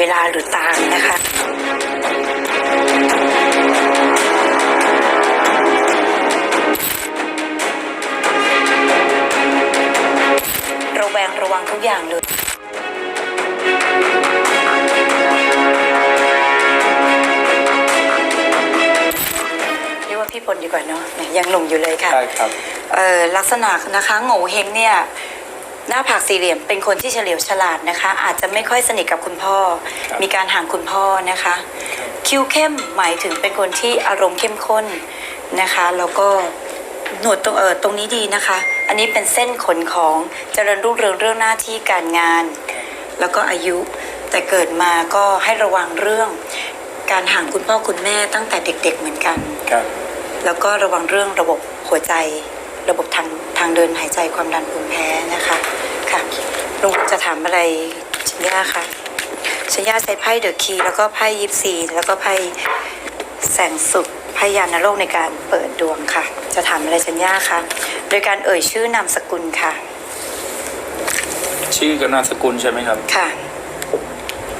เวลาหรือตามนะคะระแวงระวังทุกอย่างเลยเรียกว่าพี่พลดีกว่าเนาะเนี่ยยังหนุ่มอยู่เลยค่ะใช่ครับเอ่อลักษณะนะคะโง่เฮงเนี่ย หน้าผากสี่เหลี่ยมเป็นคนที่เฉลียวฉลาดนะคะ อาจจะไม่ค่อยสนิทกับคุณพ่อครับมีการห่างคุณพ่อนะคะ คิ้วเข้มหมายถึงเป็นคนที่อารมณ์เข้มข้นนะคะแล้วก็หนวดตรงเออตรงนี้ดีนะคะ อันนี้เป็นเส้นขนของเจริญรุ่งเรืองเรื่องหน้าที่การงาน แล้วก็อายุแต่เกิดมาก็ให้ระวังเรื่อง การห่างคุณพ่อคุณแม่ตั้งแต่เด็ก ๆ เหมือนกัน ครับ แล้วก็ระวังเรื่องระบบหัวใจ ระบบทางทางเดินหายใจความดันภูมิแพ้นะคะค่ะลุงจะถามอะไรชัญญาคะชัญญาใช้ไพ่เดอะคีแล้วก็ไพ่ยิปซีแล้วก็ไพ่แสงสุขไพ่ยานโลกในการเปิดดวงค่ะ จะถามอะไรชัญญาคะโดยการเอ่ยชื่อนามสกุลค่ะ ชื่อกับนามสกุลใช่ไหมครับ ค่ะ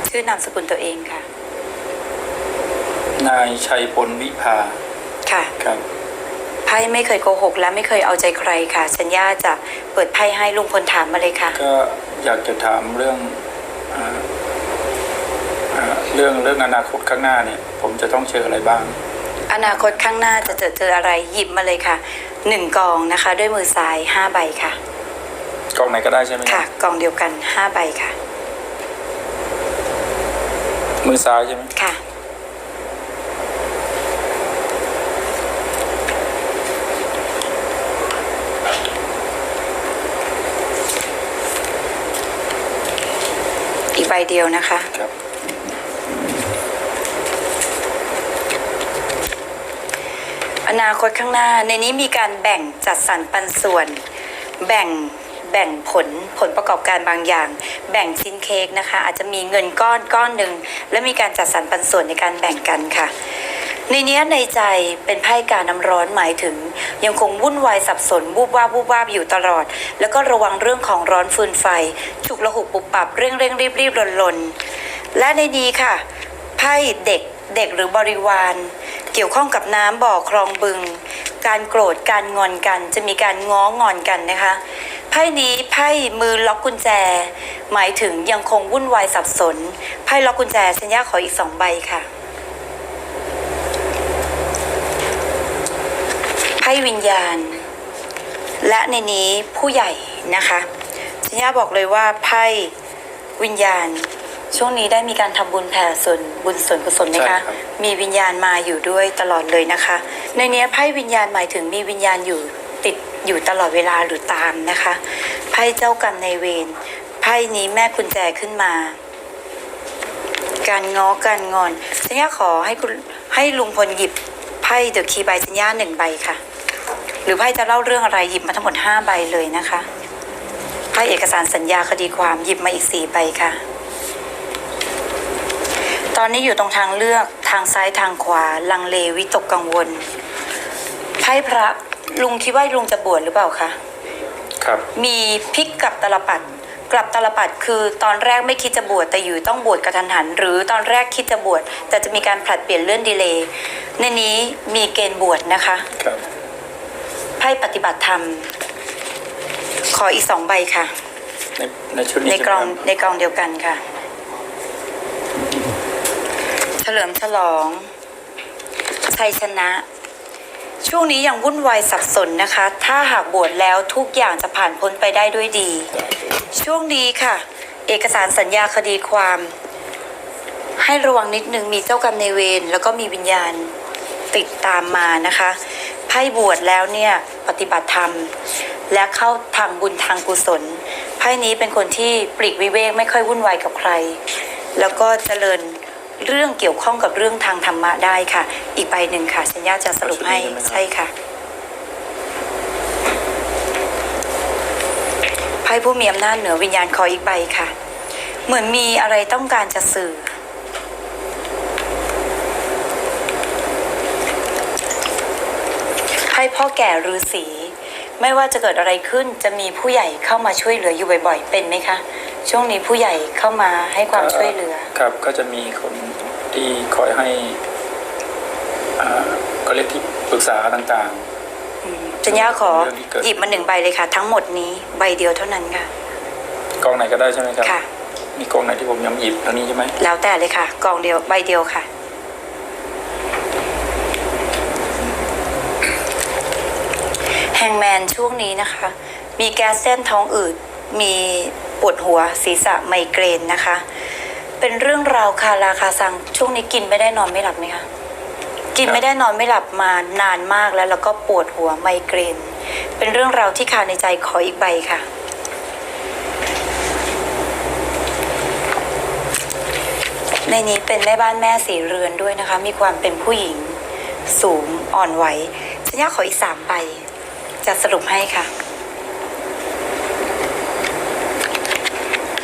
ชื่อนามสกุลตัวเองค่ะ นายชัยพลวิภา ค่ะ ครับไพ่ไม่เคยโกหก และไม่เคยเอาใจใครค่ะชัญญาจะเปิดไพ่ให้ลุงพลถามมาเลยค่ะ ก็อยากจะถามเรื่องอ่าอ่าเรื่องเรื่องอนาคตข้างหน้าเนี่ย ผมจะต้องเจออะไรบ้าง อนาคตข้างหน้าจะเจอเจออะไรหยิบมาเลยค่ะหนึ่งกองนะคะ ด้วยมือซ้ายห้าใบค่ะ กล่องไหนก็ได้ใช่ไหมค่ะกองเดียวกันห้าใบค่ะ มือซ้ายใช่ไหมค่ะ อีกใบเดียวนะคะครับ อนาคตข้างหน้าในนี้มีการแบ่งจัดสรรปันส่วน แบ่งแบ่งผลผลประกอบการบางอย่าง แบ่งชิ้นเค้กนะคะ อาจจะมีเงินก้อนก้อนหนึ่งและมีการจัดสรรปันส่วนในการแบ่งกันค่ะ ในเนี้ยในใจเป็นไพ่การน้ำร้อนหมายถึง ยังคงวุ่นวายสับสนวูบวาบวูบวาบอยู่ตลอด แล้วก็ระวังเรื่องของร้อนฟืนไฟ ฉุกละหุกปุบปับเร่งเร่งรีบรีบรนรนและในนี้ค่ะ ไพ่เด็กเด็กหรือบริวาร เกี่ยวข้องกับน้ำบ่อคลองบึง การโกรธการงอนกัน จะมีการง้องอนกันนะคะไพ่นี้ไพ่มือล็อกกุญแจ หมายถึงยังคงวุ่นวายสับสนไพ่ล็อกกุญแจชัญญาขออีกสองใบค่ะ ไพ่วิญญาณ และในนี้ผู้ใหญ่นะคะชัญญาบอกเลยว่าไพ่วิญญาณ ช่วงนี้ได้มีการทำบุญแผ่ส่วนบุญส่วนกุศลนะคะใช่ครับมีวิญญาณมาอยู่ด้วยตลอดเลยนะคะ ในเนี้ยไพ่วิญญาณหมายถึงมีวิญญาณอยู่ติดอยู่ตลอดเวลาหรือตามนะคะไพ่เจ้ากรรมในายเวรไพ่นี้แม่กุญแจขึ้นมา การง้อการงอนสัญญาขอให้คุณให้ลุงพลหยิบไพ่เดอะคีย์ใบสัญญาหนึ่งใบค่ะห รือไพ่จะเล่าเรื่องอะไรหยิบมาทั้งหมดห้าใบเลยนะคะไพ่เอกสารสัญญาคดีความหยิบมาอีกสี่ใบค่ะ ตอนนี้อยู่ตรงทางเลือกทางซ้ายทางขวา ลังเลวิตกกังวลไพ่พระลุงคิดว่าลุงจะบวชหรือเปล่าคะครับ มีพลิกกลับตลปัดกลับตลปัดคือตอนแรกไม่คิดจะบวชแต่อยู่ต้องบวชกระทันหัน หรือตอนแรกคิดจะบวชแต่จะมีการผลัดเปลี่ยนเลื่อนดีเลย์ในนี้มีเกณฑ์บวชนะคะ ครับ ไพ่ปฏิบัติธรรม ขออีกสองใบค่ะ ในในชุดนี้ในใช่ไหมกล่องครับในกล่องเดียวกันค่ะ เฉลิมฉลอง ชัยชนะ ช่วงนี้ยังวุ่นวายสับสนนะคะ ถ้าหากบวชแล้วทุกอย่างจะผ่านพ้นไปได้ด้วยดี ช่วงนี้ค่ะ เอกสารสัญญาคดีความ ให้ระวังนิดนึงมีเจ้ากรรมในายเวรแล้วก็มีวิญญาณติดตามมานะคะ ไพ่บวชแล้วเนี่ยปฏิบัติธรรม และเข้าทางบุญทางกุศลไพ่นี้เป็นคนที่ปลีกวิเวกไม่ค่อยวุ่นวายกับใคร แล้วก็เจริญเรื่องเกี่ยวข้องกับเรื่องทางธรรมะได้ค่ะ อีกใบหนึ่งค่ะสัญญาจะสรุปให้ใช่ค่ะไพ่ผู้มีอำนาจเหนือวิญญาณขออีกใบค่ะ เหมือนมีอะไรต้องการจะสื่อ ให้พ่อแก่ฤาษีไม่ว่าจะเกิดอะไรขึ้นจะมีผู้ใหญ่เข้ามาช่วยเหลืออยู่บ่อย ๆ เป็นไหมคะ ช่วงนี้ผู้ใหญ่เข้ามาให้ความช่วยเหลือ ครับก็จะมีคนที่คอยให้อ่าก็เรียกที่ปรึกษาต่างจัญญาขอเรื่องที่เกิดหยิบมาหนึ่งใบเลยค่ะ ทั้งหมดนี้ใบเดียวเท่านั้นค่ะๆกองไหนก็ได้ใช่ไหมครับค่ะมีกองไหนที่ผมยังหยิบทางนี้ใช่ไหมแล้วแต่เลยค่ะกล่องเดียวใบเดียวค่ะ แฮงแม นช่วงนี้นะคะ มีแก๊สเส้นท้องอืด มีปวดหัวศีรษะไมเกรนนะคะ เป็นเรื่องราวคาราคาซังช่วงนี้กินไม่ได้นอนไม่หลับไหมคะกินไม่ได้นอนไม่หลับมานานมากแล้วแล้วก็ปวดหัวไมเกรน เป็นเรื่องราวที่คาในใจขออีกใบค่ะ ในนี้เป็นแม่บ้านแม่สีเรือนด้วยนะคะ มีความเป็นผู้หญิง สูงอ่อนไหวฉันอยากขออีกสามใบ จะสรุปให้ค่ะ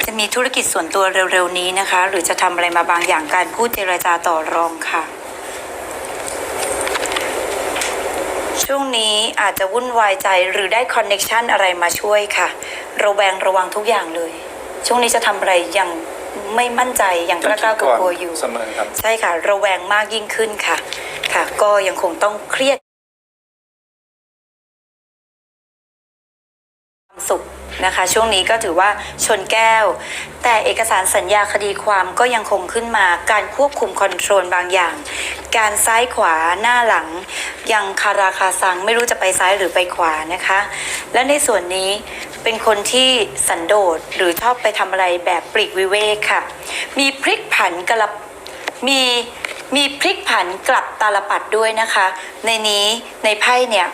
จะมีธุรกิจส่วนตัวเร็วๆนี้นะคะ หรือจะทำอะไรมาบางอย่างการพูดเจรจาต่อรองค่ะ ช่วงนี้อาจจะวุ่นวายใจหรือได้คอนเน็ชันอะไรมาช่วยค่ะ ระแวงระวังทุกอย่างเลย ช่วงนี้จะทำอะไรยังไม่มั่นใจยังกล้ากล้ากลัวกลัวอยู่ เสมอครับ ใช่ค่ะ ระแวงมากยิ่งขึ้นค่ะ ค่ะ ก็ยังคงต้องเครียด นะคะ ช่วงนี้ก็ถือว่าชนแก้ว แต่เอกสารสัญญาคดีความก็ยังคงขึ้นมาการควบคุมคอนโทรลบางอย่าง การซ้ายขวาหน้าหลัง ยังคาราคาซังไม่รู้จะไปซ้ายหรือไปขวานะคะ และในส่วนนี้เป็นคนที่สันโดษหรือชอบไปทำอะไรแบบปลีกวิเวกค่ะ มีพลิกผันกลับมีมีพลิกผันกลับตาลปัดด้วยนะคะ ในนี้ในไพ่เนี่ย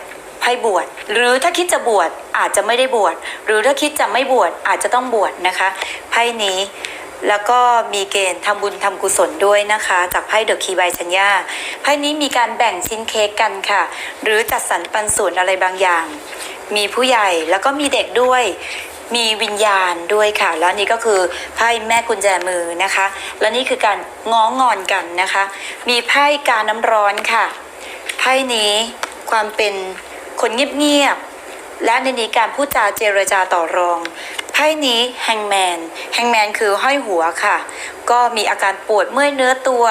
ไพ่บวชหรือถ้าคิดจะบวชอาจจะไม่ได้บวชหรือถ้าคิดจะไม่บวชอาจจะต้องบวชนะคะไพ่นี้แล้วก็มีเกณฑ์ทำบุญทำกุศลด้วยนะคะ จากไพ่เดอะคีบายชัญญาไพ่นี้มีการแบ่งชิ้นเค้กกันค่ะ หรือจัดสรรปันส่วนอะไรบางอย่าง มีผู้ใหญ่แล้วก็มีเด็กด้วย มีวิญญาณด้วยค่ะ แล้วนี่ก็คือไพ่แม่กุญแจมือนะคะ และนี่คือการง้องอนกันนะคะ มีไพ่การน้ำร้อนค่ะไพ่นี้ความเป็น คนเงียบๆ และในนี้การพูดจาเจรจาต่อรอง ไพ่นี้แฮงแมน แฮงแมนคือห้อยหัวค่ะ ก็มีอาการปวดเมื่อยเนื้อตัว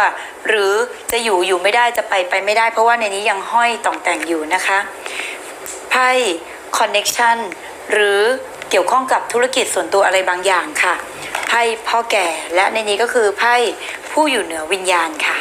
หรือจะอยู่อยู่ไม่ได้จะไปไปไม่ได้ เพราะว่าในนี้ยังห้อยต่องแต่งอยู่นะคะ ไพ่คอนเน็ชันหรือเกี่ยวข้องกับธุรกิจส่วนตัวอะไรบางอย่างค่ะ ไพ่พ่อแก่และในนี้ก็คือไพ่ผู้อยู่เหนือวิญญาณค่ะ